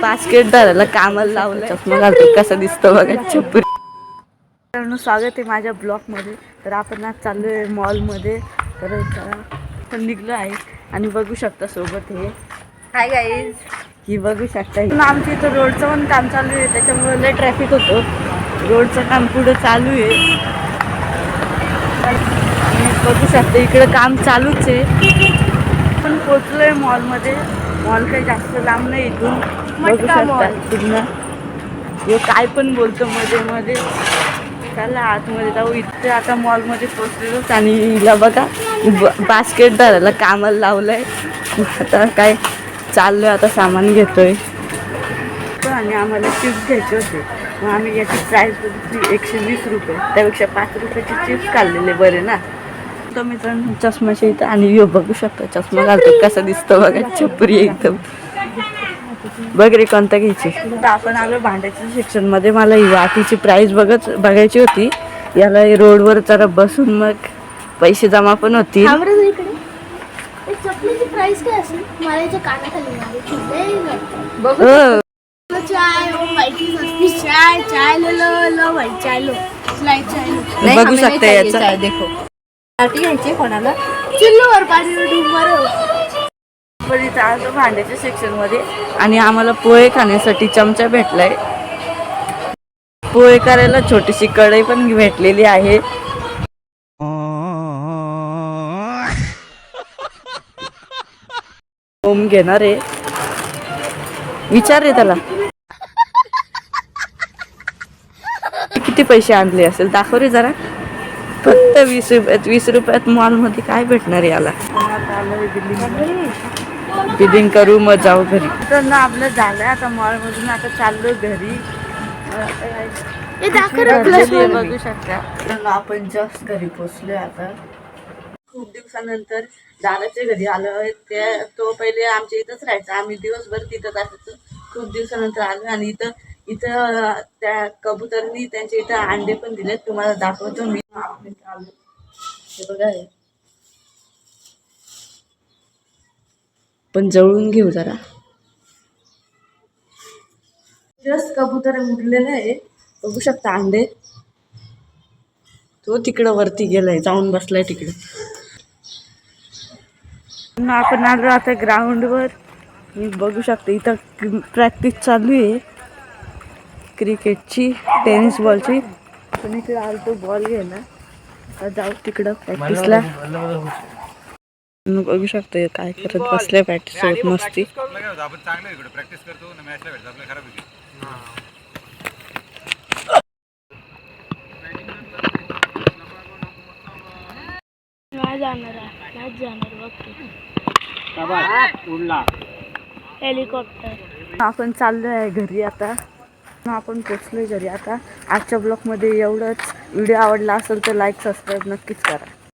Basket धरायला कामाला लावलं. चष्मा घालतो कसा दिसतो बघा मित्रांनो स्वागत आहे माझ्या ब्लॉगमध्ये. तर आपण आज चाललो आहे मॉलमध्ये. तर आपण निघलो आहे आणि बघू शकता सोबत हे. हाय गाईज ही बघू शकता. आमच्या इथं रोडचं पण काम चालू आहे. त्याच्यामुळे लय ट्रॅफिक होतं. रोडचं काम पुढं चालू आहे. बघू शकता इकडं काम चालूच आहे. पण पोचलोय मॉलमध्ये. मॉल काही जास्त लांब नाही इथून. बघू शकता पूर्ण. हे काय पण बोलतो मध्ये मध्ये. चला आतमध्ये जाऊ. इथे आता मॉलमध्ये पोचलेलोच आणि हिला बघा बास्केट धरायला कामाला लावलंय. आता काय चाललोय आता सामान घेतोय. आणि आम्हाला चिप्स घ्यायचे होते. मग आम्ही याची प्राईस बघितली एकशे वीस रुपये. त्यापेक्षा पाच रुपयाचे चिप्स काढलेले बरे ना? तर मित्रांनो चष्माच्या इथं. आणि यो बघू शकता चष्मा घालतो कसा दिसतो बघा चपरी एकदम. बघ रे कोणता घ्यायची? तर आपण आलो भांड्याच्या सेक्शनमध्ये. मला ही वाटीची प्राइस बघत बघायची होती. याला रोडवर जरा बसून मग पैसे जमा पण होतील. थांबरे इकडे. एक चपलीची प्राइस काय असेल? मला याच्या कानाखाली मारायची लय वाटतं. हो. बघू शकता याचा. पार्टी घ्यायची कोणाला? चिल्लूवर पाणी पण इथं आलो भांड्याच्या सेक्शनमध्ये आणि आम्हाला पोहे खाण्यासाठी चमचा भेटलाय. पोहे करायला छोटीशी कढई पण भेटलेली आहे. ओम घेणार आहे. विचार रे त्याला. किती पैसे आणले असेल? दाखव रे जरा. फक्त वीस रुपयात वीस रुपयात मॉलमध्ये काय भेटणार आहे याला? बिलिंग करू मग जाऊ घरी. तर ना आपलं झालंय आता मॉल मधून आता चाललो घरी. बघू शकता. तर ना आपण जस्ट घरी पोचलोय आता. खूप दिवसानंतर दादाच्या घरी आलो ते तो पहिले आमच्या इथंच राहायचा. आम्ही दिवसभर तिथंच असायचो खूप दिवसानंतर आलो आणि इथं इथं त्या कबुतरनी त्यांच्या इथं अंडे पण दिले तुम्हाला दाखवतो मी. आपण आलो. हे बघा हे. पण जवळून घेऊ जरा. जस्ट कबुतर उडलेलं आहे. बघू शकता अंडे. तो तिकडं वरती गेलाय जाऊन बसलाय तिकडे. मग आपण आलो आता ग्राउंडवर मी बघू शकते इथं प्रॅक्टिस चालू आहे. क्रिकेटची टेनिस बॉलची. पण इकडे आलो तो बॉल घ्यायला जाऊ तिकडं प्रॅक्टिसला बघू शकता काय करत बसले प्रॅक्टिस सोबत मस्ती. आपण चांगलं इकडे प्रॅक्टिस करतो ना मॅचला भेटतो आपल्याला खराब होती बघ हेलिकॉप्टर आपण चाललो आहे घरी आता. आपण पोचलो जरी. आता आजच्या ब्लॉगमध्ये एवढंच. व्हिडिओ आवडला असेल तर लाईक सबस्क्राईब नक्कीच करा.